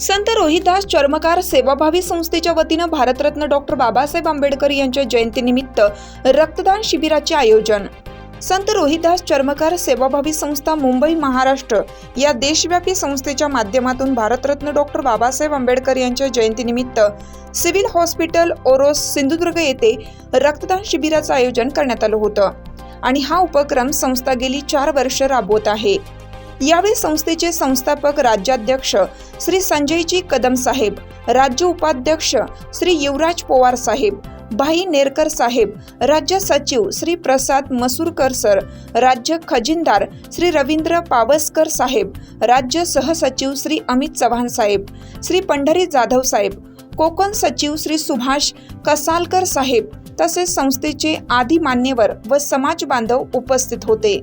संत रोहिदास चर्मकार सेवाभावी संस्थेच्या वतीनं भारतरत्न डॉक्टर बाबासाहेब आंबेडकर यांच्या जयंतीनिमित्त रक्तदान शिबिराचे आयोजन. संत रोहिदास चर्मकार सेवाभावी संस्था मुंबई महाराष्ट्र या देशव्यापी संस्थेच्या माध्यमातून भारतरत्न डॉक्टर बाबासाहेब आंबेडकर यांच्या जयंतीनिमित्त सिव्हिल हॉस्पिटल ओरोस सिंधुदुर्ग येथे रक्तदान शिबिराचं आयोजन करण्यात आलं होतं. आणि हा उपक्रम संस्था गेली चार वर्ष राबवत आहे. यावेळी संस्थेचे संस्थापक राज्याध्यक्ष श्री संजयजी कदम साहेब राज्य उपाध्यक्ष श्री युवराज पवार साहेब भाई नेरकर साहेब राज्य सचिव श्री प्रसाद मसूरकर सर राज्य खजिनदार श्री रवींद्र पावसकर साहेब राज्य सहसचिव श्री अमित चव्हाण साहेब श्री पंढरी जाधव साहेब कोकण सचिव श्री सुभाष कसालकर साहेब तसेच संस्थेचे आदी मान्यवर व समाज बांधव उपस्थित होते.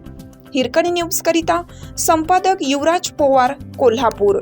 हिरकणी न्यूज करिता संपादक युवराज पोवार कोल्हापूर.